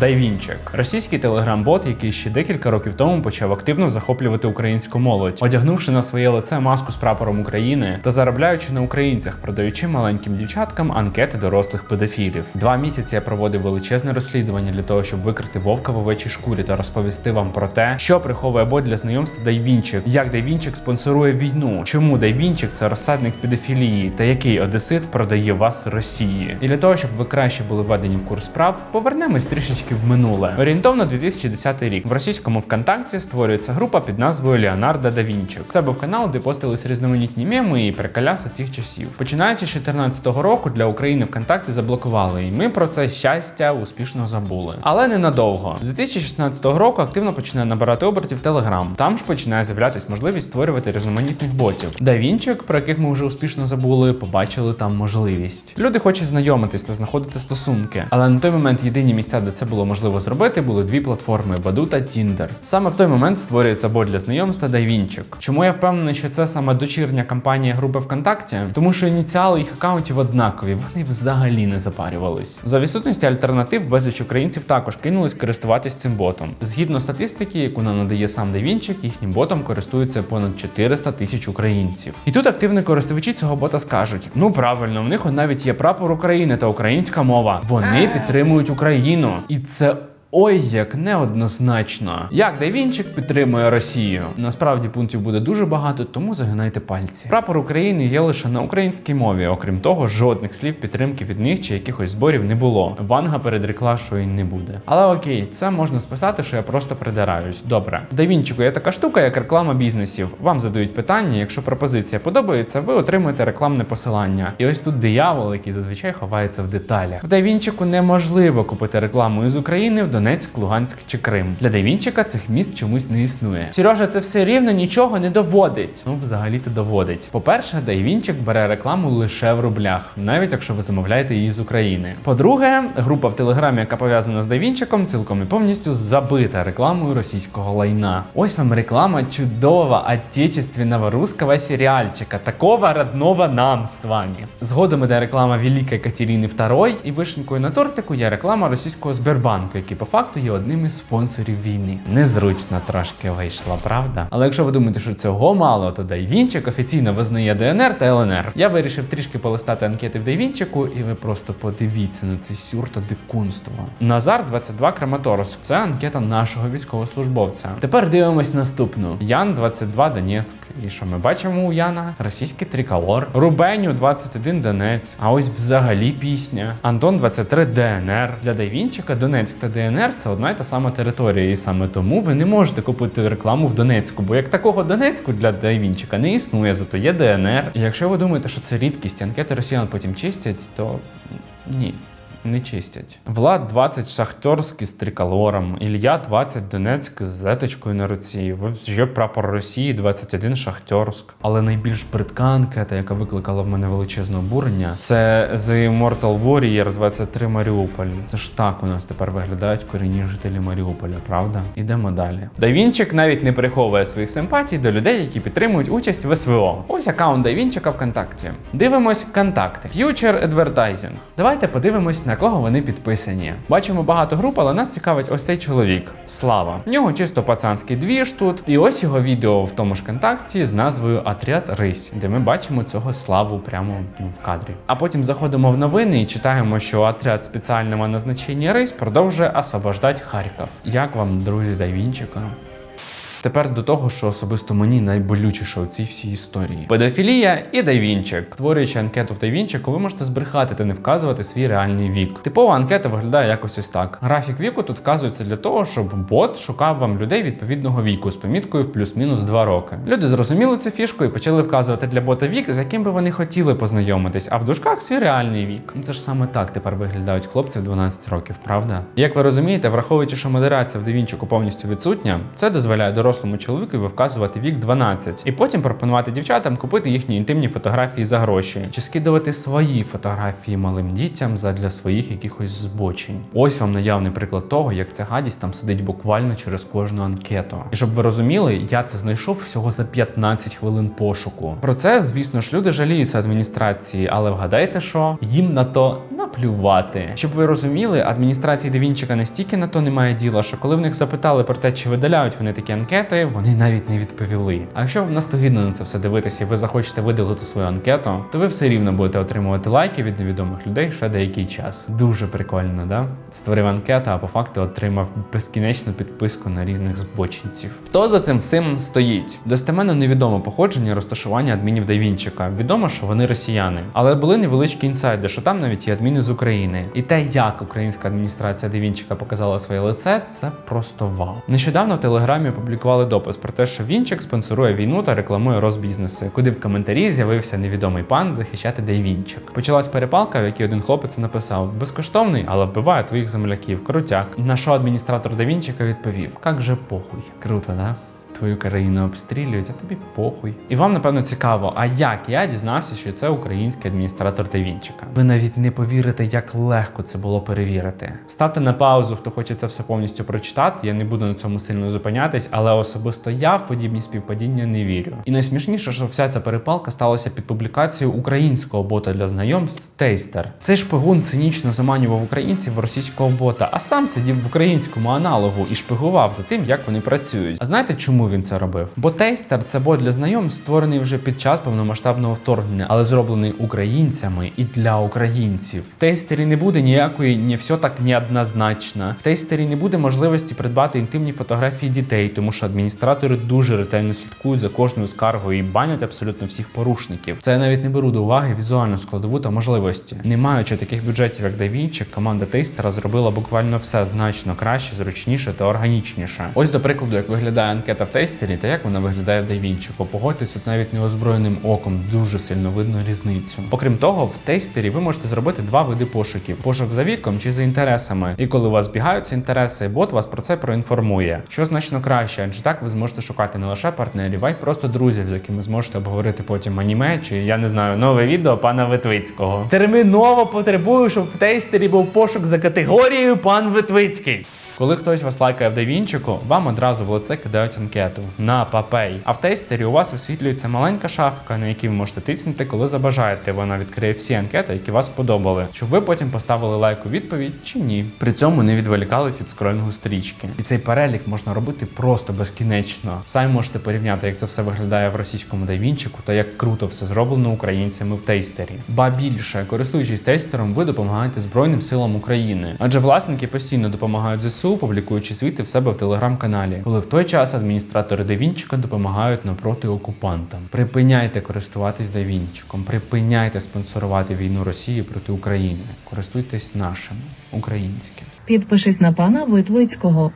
Дайвінчик російський телеграм-бот, який ще декілька років тому почав активно захоплювати українську молодь, одягнувши на своє лице маску з прапором України та заробляючи на українцях, продаючи маленьким дівчаткам анкети дорослих педофілів. Два місяці я проводив величезне розслідування для того, щоб викрити вовка в овечій шкурі та розповісти вам про те, що приховує бот для знайомства Дайвінчик, як Дайвінчик спонсорує війну, чому Дайвінчик це розсадник педофілії та який одесит продає вас Росії. І для того, щоб ви краще були введені в курс справ, повернемось трішечки в минуле. Орієнтовно 2010 рік в російському ВКонтакті створюється група під назвою Леонардо да Вінчик. Це був канал, де постились різноманітні меми і приколяси тих часів. Починаючи з 2014 року для України ВКонтакті заблокували, і ми про це щастя успішно забули. Але ненадовго. З 2016 року активно починає набирати обертів Телеграм. Там ж починає з'являтися можливість створювати різноманітних ботів. Давінчик, про яких ми вже успішно забули, побачили там можливість. Люди хочуть знайомитись та знаходити стосунки, але на той момент єдині місця, де це було можливо зробити, були дві платформи Баду та Tinder. Саме в той момент створюється бот для знайомства Дайвінчик. Чому я впевнений, що це саме дочірня кампанія групи ВКонтакті? Тому що ініціали їх аккаунтів однакові, вони взагалі не запарювались. За відсутності альтернатив, безліч українців також кинулись користуватись цим ботом. Згідно статистики, яку нам надає сам Дайвінчик, їхнім ботом користується понад 400 тисяч українців. І тут активні користувачі цього бота скажуть: ну правильно, в них навіть є прапор України та українська мова. Вони підтримують Україну, і це. Ой, як неоднозначно. Як Дайвінчик підтримує Росію? Насправді пунктів буде дуже багато, тому загинайте пальці. Прапор України є лише на українській мові. Окрім того, жодних слів підтримки від них чи якихось зборів не було. Ванга передрекла, що і не буде. Але окей, це можна списати, що я просто придираюсь. Добре. Дайвінчику є така штука, як реклама бізнесів. Вам задають питання. Якщо пропозиція подобається, ви отримуєте рекламне посилання. І ось тут диявол, який зазвичай ховається в деталях. В Дайвінчику неможливо купити рекламу із України в Донецьк, Луганськ чи Крим. Для Дайвінчика цих міст чомусь не існує. Сережа, це все рівно нічого не доводить. Ну, взагалі-то доводить. По-перше, Дайвінчик бере рекламу лише в рублях, навіть якщо ви замовляєте її з України. По-друге, група в Телеграмі, яка пов'язана з Дайвінчиком, цілком і повністю забита рекламою російського лайна. Ось вам реклама чудова отечественного русского серіальчика, такого родного нам з вами. Згодом іде реклама Великої Катерини II, і вишенькою на тортику є реклама російського Сбербанку, який по факту є одним із спонсорів війни. Незручно трошки вийшла, правда? Але якщо ви думаєте, що цього мало, то Дайвінчик офіційно визнає ДНР та ЛНР. Я вирішив трішки полистати анкети в Дайвінчику, і ви просто подивіться на це сюр та дикунство. Назар 22 Краматорськ. Це анкета нашого військовослужбовця. Тепер дивимось наступну. Ян 22 Донецьк. І що ми бачимо у Яна? Російський триколор. Рубеню 21 Донецьк. А ось взагалі пісня. Антон 23 ДНР. Для Дайвінчика Донецьк та ДНР це одна і та сама територія, і саме тому ви не можете купити рекламу в Донецьку, бо як такого Донецьку для Дайвінчика не існує, зато є ДНР. І якщо ви думаєте, що це рідкість, анкети росіян потім чистять, то ні. Не чистять. Влад 20 шахтерський з триколором, Ілля 20 Донецьк з зеточкою на руці. Є прапор Росії 21 Шахтерськ. Але найбільш бридка анкета, яка викликала в мене величезне обурення, це The Immortal Warrior 23 Маріуполь. Це ж так у нас тепер виглядають корінні жителі Маріуполя, правда? Ідемо далі. Давінчик навіть не приховує своїх симпатій до людей, які підтримують участь в СВО. Ось аккаунт Давінчика ВКонтакті. Дивимось контакти. Future Advertising. Давайте подивимось, на кого вони підписані. Бачимо багато груп, але нас цікавить ось цей чоловік. Слава. В нього чисто пацанський двіж тут. І ось його відео в тому ж контакті з назвою Отряд Рись, де ми бачимо цього славу прямо ну, в кадрі. А потім заходимо в новини і читаємо, що отряд спеціального назначення Рись продовжує освобождати Харків. Як вам, друзі, Дайвінчика? Тепер до того, що особисто мені найболючіше у цій всій історії. Педофілія і Дайвінчик. Створюючи анкету в Дайвінчику, ви можете збрехати та не вказувати свій реальний вік. Типова анкета виглядає якось ось так. Графік віку тут вказується для того, щоб бот шукав вам людей відповідного віку з поміткою плюс-мінус 2 роки. Люди зрозуміли цю фішку і почали вказувати для бота вік, з яким би вони хотіли познайомитись, а в дужках свій реальний вік. Ну це ж саме так тепер виглядають хлопці в 12 років, правда? Як ви розумієте, враховуючи, що модерація в Дайвінчику повністю відсутня, це дозволяє дорослому чоловікові вказувати вік 12, і потім пропонувати дівчатам купити їхні інтимні фотографії за гроші, чи скидувати свої фотографії малим дітям задля своїх якихось збочень. Ось вам наявний приклад того, як ця гадість там сидить буквально через кожну анкету. І щоб ви розуміли, я це знайшов всього за 15 хвилин пошуку. Про це, звісно ж, люди жаліються адміністрації, але вгадайте, що їм на то наплювати. Щоб ви розуміли, адміністрації Девінчика настільки на то немає діла, що коли в них запитали про те, чи видаляють вони такі анкети, вони навіть не відповіли. А якщо вам настогідно на це все дивитися, і ви захочете видалити свою анкету, то ви все рівно будете отримувати лайки від невідомих людей ще деякий час. Дуже прикольно, да? Створив анкету, а по факту отримав безкінечну підписку на різних збочинців. Хто за цим всім стоїть? Достеменно невідомо походження розташування адмінів Давінчика. Відомо, що вони росіяни, але були невеличкі інсайди, що там навіть є адміни з України. І те, як українська адміністрація Девінчика показала своє лице, це просто вау. Нещодавно в телеграмі опублікували допис про те, що Вінчик спонсорує війну та рекламує розбізнеси, куди в коментарі з'явився невідомий пан захищати Дейвінчик. Почалась перепалка, в якій один хлопець написав: безкоштовний, але вбиває твоїх земляків. Крутяк. На що адміністратор Давінчика відповів: Как же похуй. Круто, да? Твою країну обстрілюють, а тобі похуй. І вам напевно цікаво, а як я дізнався, що це український адміністратор Давінчика? Ви навіть не повірите, як легко це було перевірити. Ставте на паузу, хто хоче це все повністю прочитати. Я не буду на цьому сильно зупинятись, але особисто я в подібні співпадіння не вірю. І найсмішніше, що вся ця перепалка сталася під публікацією українського бота для знайомств Тейстер. Цей шпигун цинічно заманював українців в російського бота, а сам сидів в українському аналогу і шпигував за тим, як вони працюють. А знаєте, чому він це робив? Бо Тейстер це бот для знайомств, створений вже під час повномасштабного вторгнення, але зроблений українцями і для українців. В тейстері не буде ніякої не все так неоднозначно. В тейстері не буде можливості придбати інтимні фотографії дітей, тому що адміністратори дуже ретельно слідкують за кожною скаргою і банять абсолютно всіх порушників. Це я навіть не беру до уваги візуальну складову та можливості. Не маючи таких бюджетів, як DaVinci, команда тейстера зробила буквально все значно краще, зручніше та органічніше. Ось до прикладу, як виглядає анкета в тейстері та як вона виглядає в DaVinci. Погодьтесь, тут навіть неозброєним оком дуже сильно видно різницю. Окрім того, в тейстері ви можете зробити два види пошуків: пошук за віком чи за інтересами. І коли у вас збігаються інтереси, бот вас про це проінформує. Що значно краще, адже так ви зможете шукати не лише партнерів, а й просто друзів, з якими зможете обговорити потім аніме, чи я не знаю, нове відео пана Витвицького. Терміново потребую, щоб в тейстері був пошук за категорією пан Витвицький. Коли хтось вас лайкає в Давінчику, вам одразу в лице кидають анкету на папей. А в тестері у вас висвітлюється маленька шафка, на якій ви можете тиснути, коли забажаєте. Вона відкриє всі анкети, які вас сподобали, щоб ви потім поставили лайк у відповідь чи ні. При цьому не відволікались від скролінгу стрічки. І цей перелік можна робити просто безкінечно. Самі можете порівняти, як це все виглядає в російському Давінчику та як круто все зроблено українцями в тейстері. Ба більше, користуючись тейстером, ви допомагаєте Збройним силам України, адже власники постійно допомагають ЗСУ, публікуючи звіти в себе в телеграм-каналі, коли в той час ілюстратори Девінчика допомагають напроти окупантам. Припиняйте користуватись Девінчиком, припиняйте спонсорувати війну Росії проти України. Користуйтесь нашим українським. Підпишись на пана Витвицького.